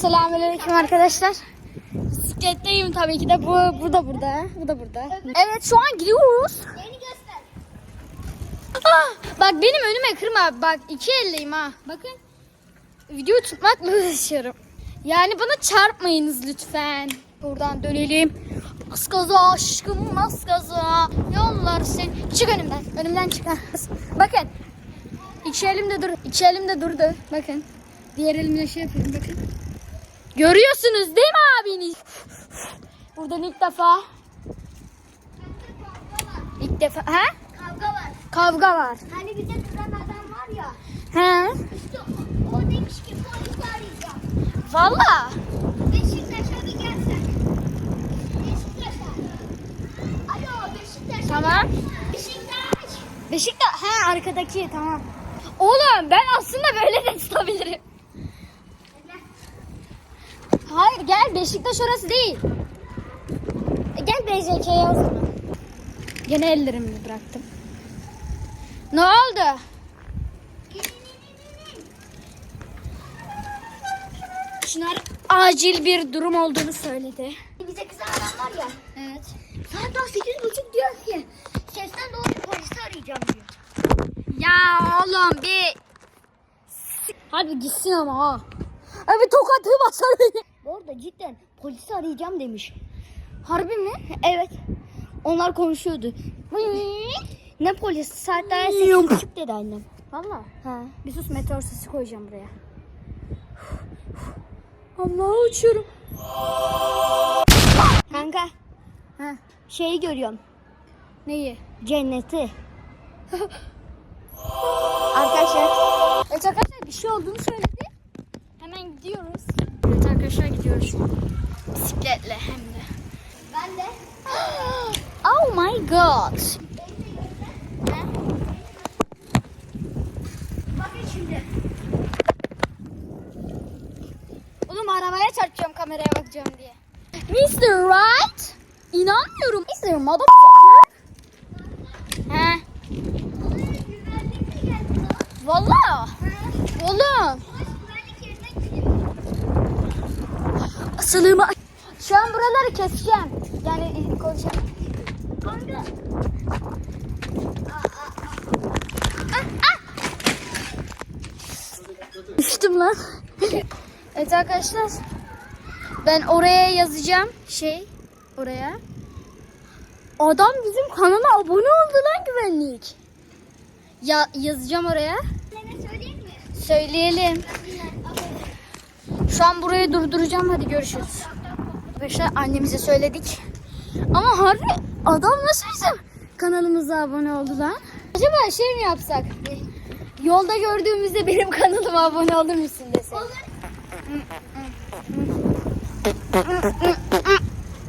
Selamünaleyküm arkadaşlar. Bisikletteyim tabii ki de. Bu, bu da burada. Bu da burada. Evet şu an gidiyoruz. Beni göster. Ah, bak benim önüme kırma. Bak iki elleyim ha. Bakın. Video tutmakla uğraşıyorum. Yani bana çarpmayınız lütfen. Buradan dönelim. Az gaza aşkım az gaza. Yollar sen. Çık önümden. Önümden çık. Bakın. İki elim de dur. İki elim de durdu. Bakın. Diğer elimle şey yapıyorum bakın. Görüyorsunuz değil mi abiniz? Buradan ilk defa. İlk defa. Ha? Kavga var. Kavga var. Hani bize kızan adam var ya. He. İşte o, o demiş ki polisi arayacağım. Valla. Beşiktaş'a bir gelsen. Beşiktaş'a. Alo Beşiktaş. Tamam. Beşiktaş. Beşiktaş. He arkadaki tamam. Oğlum ben aslında böyle de tutabilirim. Hayır Beşiktaş orası değil. E, gel BJK'ye o zaman. Gene ellerimi bıraktım. Ne oldu? Çınar acil bir durum olduğunu söyledi. Bize kızan adam var ya. Evet. Saat daha sekiz buçuk diyor ki. Sesten doğru polisi arayacağım diyor. Ya oğlum bir... Hadi gitsin ama ha. Abi tokatı basar beni. Bu arada cidden polisi arayacağım demiş. Harbi mi? Evet. Onlar konuşuyordu. Ne polisi? Saat daha sekiz buçuk dedi annem. Valla. Ha. Bir sus meteor sesi koyacağım buraya. Allah'a uçuyorum. Kanka Ha, şeyi görüyorum. neyi? Cenneti. Arkadaşlar Evet arkadaşlar bir şey olduğunu söyledi. Hemen gidiyoruz. Evet arkadaşlar gidiyoruz. Bisikletle hem de. ben de Oh my god. bakın şimdi. Oğlum arabaya çarpacağım kameraya bakacağım diye. Mr. Right? İnanmıyorum. Mr. Motherfucker. He. Valla. Oğlum. Asılımı. Şu an buraları keseceğim. Yani konuşacağım. Kanka. Düştüm lan. evet arkadaşlar. Ben oraya yazacağım şey oraya. Adam bizim kanala abone oldu lan güvenlik. Ya yazacağım oraya. Mi? Söyleyelim. Şu an burayı durduracağım. Hadi görüşürüz. Arkadaşlar annemize söyledik. Ama harbi adam nasıl bizim kanalımıza abone oldu lan? Acaba şey mi yapsak? Yolda gördüğümüzde benim kanalıma abone olur musun dese?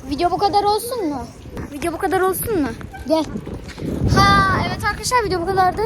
Video bu kadar olsun mu? Video bu kadar olsun mu? Gel. Ha evet arkadaşlar video bu kadardı.